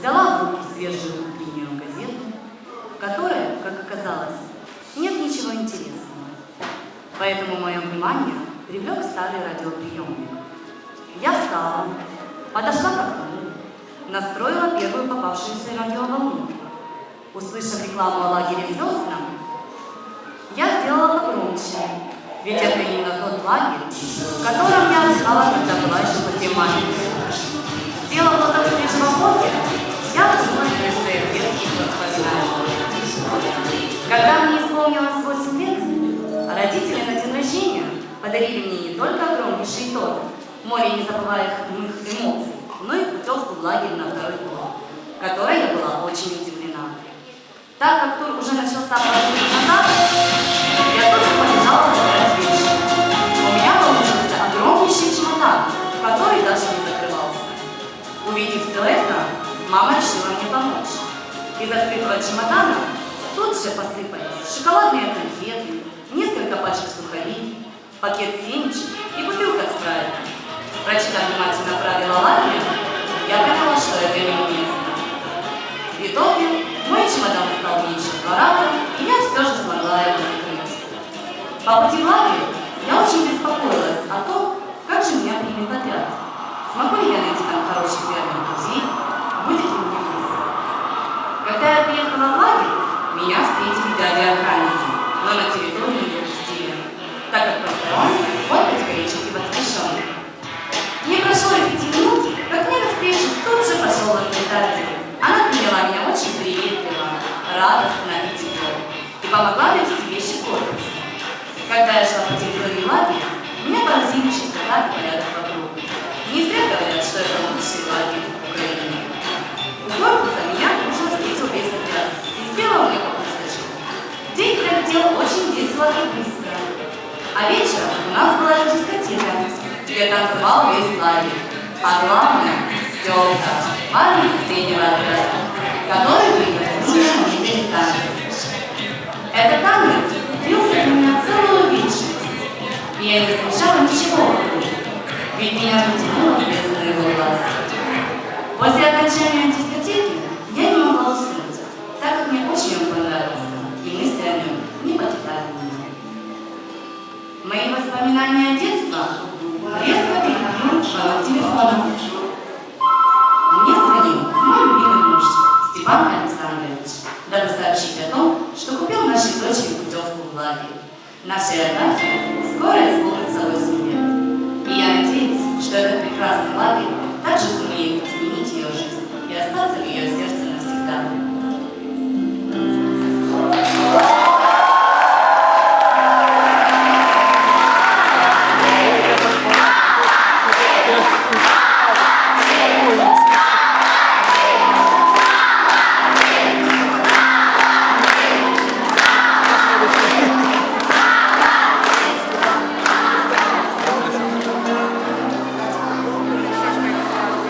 Взяла в руки свежую утреннюю газету, в которой, как оказалось, нет ничего интересного. Поэтому мое внимание привлек старый радиоприемник. Я встала, подошла к окну, настроила первую попавшуюся радиоволну. Услышав рекламу о лагере «Звездном», я сделала погромче, ведь это именно тот лагерь, в котором я отдыхала, когда была еще совсем маленькой. Когда мне исполнилось 8 лет, родители на день рождения подарили мне не только огромнейший торт, море незабываемых эмоций, но и путевку в лагерь на второй год, которой я была очень удивлена. Так как тур уже начался пару минут назад, я тут же побежала забрать вещи. У меня получился огромнейший чемодан, который даже не закрывался. Увидев все это, мама решила мне помочь. Из открытого чемодана тут же посыпались шоколадные конфеты, несколько пачек сухарей, пакет семечек и бутылка спрайта. Прочитав внимательно правила лагеря, я поняла, что это не место. В итоге мой чемодан стал меньше два раза, и я все же смогла его закрыть. По пути в лагерь я очень беспокоилась о том, как же меня примет отряд. Смогу ли я найти там хороших верных друзей? Будет ли мне? Когда я приехала в лагерь, меня встретили дяди-охранники, но на территорию не пустили, так как посторонний вход категорически воспрещен. Не прошло и пяти минут, как мне навстречу тут же пошел воспитатель. Она приняла меня очень приветливо, радостно и тепло, и помогла довести вещи к корпусу. Когда я шла по территории лагеря, меня поразили чистота и порядок вокруг. Не зря говорят, что это лучший лагерь Вечером у нас была дискотека, где танцевал весь лагерь. А главное, Стёпка, парень из соседнего отряда, который выиграл знаменитый танец. Этот танец длился для меня целую вечность, и я не замечала ничего вокруг, ведь меня затянуло воспоминания детства резко переходил звонок телефона. Мне звонил мой любимый муж Степан Александрович, дабы сообщить о том, что купил нашей дочери путевку в лагерь. Нашей Агате